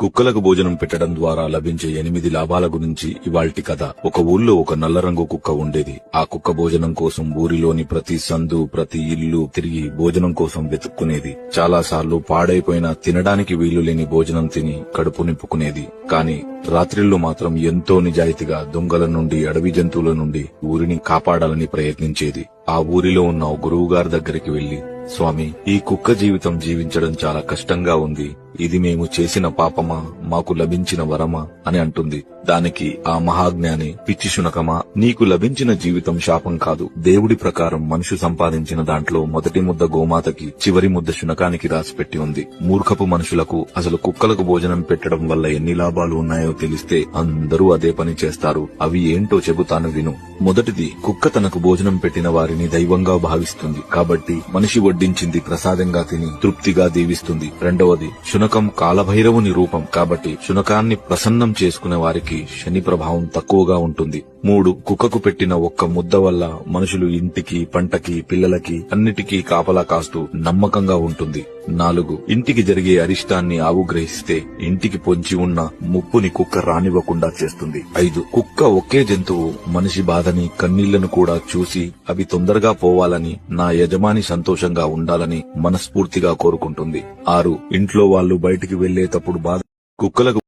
కుక్కలకు భోజనం పెట్టడం ద్వారా లభించే ఎనిమిది లాభాల గురించి ఇవాల్టి కథ. ఒక ఊళ్ళో ఒక నల్ల రంగు కుక్క ఉండేది. ఆ కుక్క భోజనం కోసం ఊరిలోని ప్రతి సందు ప్రతి ఇల్లు తిరిగి భోజనం కోసం వెతుక్కునేది. చాలా సార్లు పాడైపోయిన తినడానికి వీలు లేని భోజనం తిని కడుపు నింపుకునేది. కాని రాత్రిళ్ళు మాత్రం ఎంతో నిజాయితీగా దొంగల నుండి అడవి జంతువుల నుండి ఊరిని కాపాడాలని ప్రయత్నించేది. ఆ ఊరిలో ఉన్న ఓ గురువు గారి దగ్గరికి వెళ్ళి స్వామి ఈ కుక్క జీవితం జీవించడం చాలా కష్టంగా ఉంది. ఇది మేము చేసిన పాపమా? మాకు లభించిన వరమా అని అంటుంది. దానికి ఆ మహాజ్ఞాని పిచ్చి శునకమా నీకు లభించిన జీవితం శాపం కాదు. దేవుడి ప్రకారం మనిషి సంపాదించిన దాంట్లో మొదటి ముద్ద గోమాతకి చివరి ముద్ద శునకానికి రాసిపెట్టి ఉంది. మూర్ఖపు మనుషులకు అసలు కుక్కలకు భోజనం పెట్టడం వల్ల ఎన్ని లాభాలు ఉన్నాయో తెలిస్తే అందరూ అదే పని చేస్తారు. అవి ఏంటో చెబుతాను విను. మొదటిది కుక్క తనకు భోజనం పెట్టిన వారిని దైవంగా భావిస్తుంది. కాబట్టి మనిషి వడ్డించింది ప్రసాదంగా తిని తృప్తిగా దీవిస్తుంది. రెండవది శునకం కాలభైరవుని రూపం. కాబట్టి శునకాన్ని ప్రసన్నం చేసుకునే వారికి శని ప్రభావం తక్కువగా ఉంటుంది. మూడు కుక్కకు పెట్టిన ఒక్క ముద్ద వల్ల మనుషులు ఇంటికి పంటకి పిల్లలకి అన్నిటికీ కాపలా కాస్తూ నమ్మకంగా ఉంటుంది. నాలుగు ఇంటికి జరిగే అరిష్టాన్ని ఆవుగ్రహిస్తే ఇంటికి పొంచి ఉన్న ముప్పుని కుక్క రానివ్వకుండా చేస్తుంది. ఐదు కుక్క ఒకే జంతువు మనిషి బాధని కన్నీళ్ళను కూడా చూసి అవి తొందరగా పోవాలని నా యజమాని సంతోషంగా ఉండాలని మనస్ఫూర్తిగా కోరుకుంటుంది. ఆరు ఇంట్లో వాళ్ళు బయటికి వెళ్ళేటప్పుడు బాధ కుక్కలకు